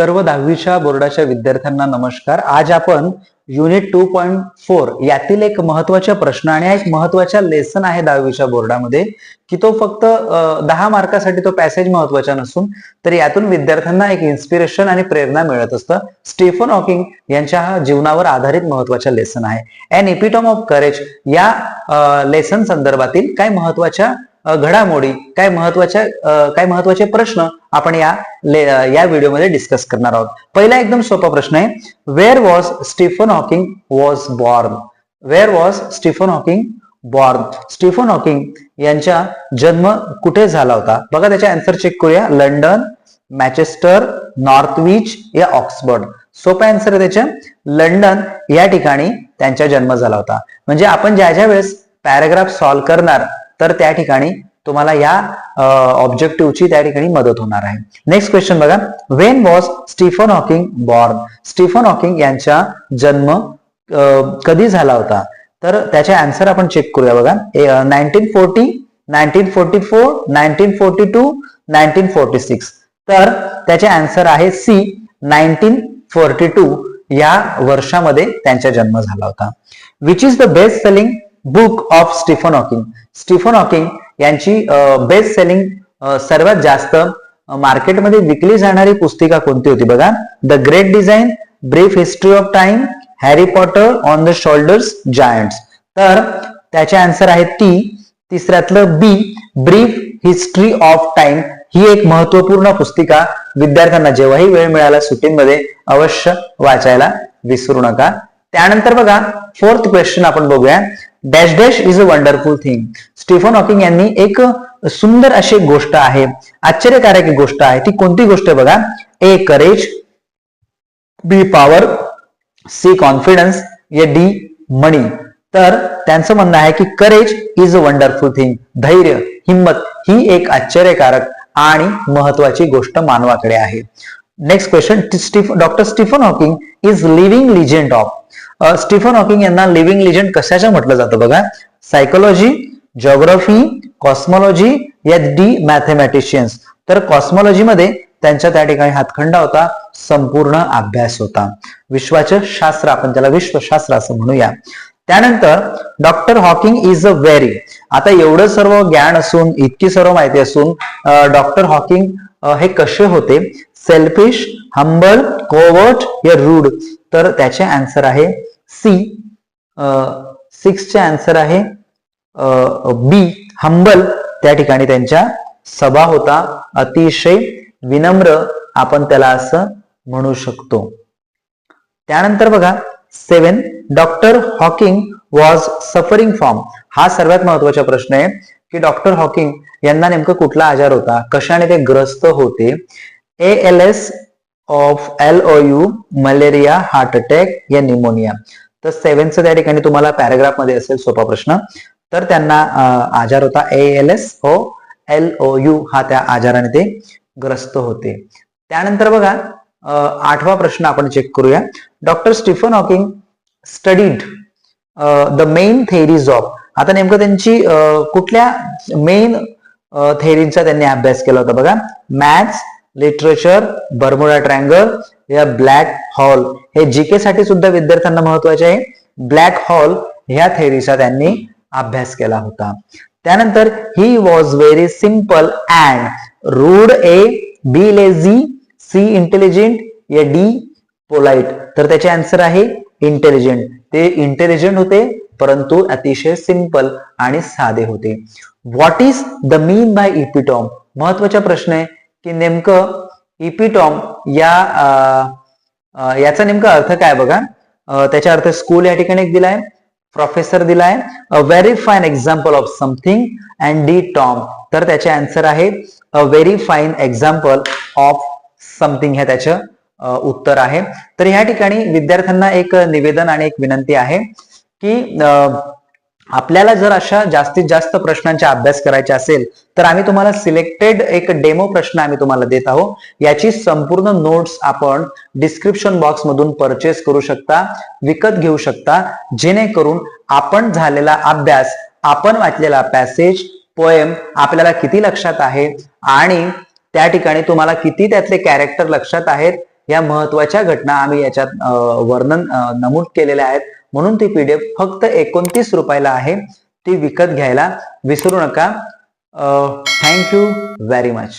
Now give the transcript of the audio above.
सर्व दहावीच्या बोर्डाच्या विद्यार्थ्यांना नमस्कार. आज आपण युनिट टू पॉइंट फोर यातील एक महत्त्वाच्या प्रश्न आणि एक महत्त्वाच्या लेसन आहे दहावीच्या बोर्डामध्ये की तो फक्त दहा मार्कासाठी तो पॅसेज महत्त्वाचा नसून तर यातून विद्यार्थ्यांना एक इन्स्पिरेशन आणि प्रेरणा मिळत असतं. स्टीफन हॉकिंग यांच्या हा जीवनावर आधारित महत्त्वाच्या लेसन आहे. अँड एपिटॉम ऑफ करेज या लेसन संदर्भातील काही महत्त्वाच्या घडामोडी काय महत्त्वाच्या काय महत्त्वाचे प्रश्न आपण या ले- या व्हिडिओमध्ये डिस्कस करणार आहोत. पहिला एकदम सोपा प्रश्न आहे where was Stephen Hawking was born where was Stephen Hawking born Stephen Hawking यांचा जन्म कुठे झाला होता? बघा त्याच्या अँसर चेक करूया. लंडन मॅचेस्टर नॉर्थविच या ऑक्सफर्ड. सोपा आन्सर आहे त्याच्या लंडन या ठिकाणी त्यांचा जन्म झाला होता. म्हणजे आपण ज्या ज्या वेळेस पॅराग्राफ सॉल्व्ह करणार तर त्या ठिकाणी तुम्हाला या ऑब्जेक्टिव्हची त्या ठिकाणी मदत होणार आहे. नेक्स्ट क्वेश्चन बघा. When was Stephen Hawking born Stephen Hawking यांचा जन्म कधी झाला होता? तर त्याचे आन्सर आपण चेक करूया बघा. Nineteen forty nineteen forty four nineteen forty two nineteen forty six तर त्याचे आन्सर आहे सी नाईन्टीन फोर्टी टू या वर्षामध्ये त्यांचा जन्म झाला होता. Which is the best selling book of Stephen Hawking Stephen Hawking यांची बेस्ट सेलिंग सर्वात जास्त मार्केटमध्ये विकली जाणारी पुस्तिका कोणती होती बघा? The great design brief history of time Harry Potter on the shoulders giants तर त्याचे आन्सर आहे ती तिसऱ्यातलं B brief history of time ही एक महत्त्वपूर्ण पुस्तिका. विद्यार्थ्यांना जेव्हाही वेळ मिळाला सुट्टीमध्ये अवश्य वाचायला विसरू नका. त्यानंतर बघा फोर्थ क्वेश्चन आपण बघूया. Dash dash is a wonderful thing. Stephen Hawking यांनी एक सुंदर अशी एक गोष्ट आहे आश्चर्यकारक एक गोष्ट आहे. ती कोणती गोष्ट बघा? A courage B power C confidence या डी मनी तर त्यांचं म्हणणं आहे की courage is a wonderful thing धैर्य हिंमत ही एक आश्चर्यकारक आणि महत्वाची गोष्ट मानवाकडे आहे. Next question doctor Stephen Hawking is living legend of Stephen Hawking यांना लिव्हिंग लिजेंड कशाच्या म्हटलं जातं बघा? सायकोलॉजी जॉग्राफी कॉस्मॉलॉजी या डी मॅथमॅटिशियन्स तर कॉस्मॉलॉजी मध्ये त्यांच्या त्या ठिकाणी हातखंडा होता संपूर्ण अभ्यास होता. विश्वाचं शास्त्र आपण त्याला विश्वशास्त्र असं म्हणूया. त्यानंतर doctor Hawking is a very आता एवढं सर्व ज्ञान असून इतकी सर्व माहिती असून डॉक्टर हॉकिंग हे कसे होते? सेल्फिश हंबल कोवर्ट या रूड तर त्याचे आन्सर आहे सी सिक्सचे आन्सर आहे बी हंबल त्या ठिकाणी त्यांच्या सभा होता. अतिशय विनम्र आपण त्याला असं म्हणू शकतो. त्यानंतर बघा seven doctor Hawking was suffering from हा सर्वात महत्त्वाचा प्रश्न आहे की डॉक्टर हॉकिंग यांना नेमकं कुठला आजार होता कशाने ते ग्रस्त होते? A L S of L O U malaria heart attack या निमोनिया. तर सेव्हनचं त्या ठिकाणी तुम्हाला पॅराग्राफमध्ये असेल सोपा प्रश्न. तर त्यांना आजार होता A L S O L O U हा त्या आजाराने ते ग्रस्त होते. त्यानंतर बघा आठवा प्रश्न आपण चेक करूया. Doctor Stephen Hawking studied the main theories of आता नेमकं त्यांची कुठल्या मेन थेरीचा त्यांनी अभ्यास केला होता. बघा मॅथ्स लिटरेचर बर्मुडा ट्रँगल या ब्लॅक हॉल हे जीके साठी सुद्धा विद्यार्थ्यांना महत्त्वाचे आहे. ब्लॅक हॉल ह्या थेरीचा त्यांनी अभ्यास केला होता. त्यानंतर he was very simple and rude A B lazy C intelligent या डी पोलाइट तर त्याचे आन्सर आहे इंटेलिजंट ते इंटेलिजंट होते परंतु अतिशय सिंपल आणि साधे होते. What is the mean by epitome महत्त्वाचा प्रश्न आहे की नेमकं इपिटॉम या याचा नेमका अर्थ काय बघा. त्याचा अर्थ स्कूल या ठिकाणी एक दिलाय प्रोफेसर दिलाय. A very fine example of something and D Tom तर त्याचे आन्सर आहे a very fine example of something हे त्याचं उत्तर आहे. तर ह्या ठिकाणी विद्यार्थ्यांना एक निवेदन आणि एक विनंती आहे. की आपल्याला जर अशा जास्तीत जास्त प्रश्नांचा अभ्यास करायचा असेल तर आम्ही तुम्हाला सिलेक्टेड एक डेमो प्रश्न आम्ही तुम्हाला देत आहोत. याची संपूर्ण नोट्स आपण डिस्क्रिप्शन बॉक्स मधून परचेस करू शकता विकत घेऊ शकता. जेणेकरून आपण झालेला अभ्यास आपण वाचलेला पॅसेज पोएम आपल्याला किती लक्षात आहे आणि त्या ठिकाणी तुम्हाला किती त्यातले कॅरेक्टर लक्षात आहेत या महत्त्वाच्या घटना आम्ही याच्यात वर्णन नमूद केलेल्या आहेत. म्हणून ती पीडीएफ फक्त एकोणतीस रुपयाला आहे. ती विकत घ्यायला विसरू नका. Thank you very much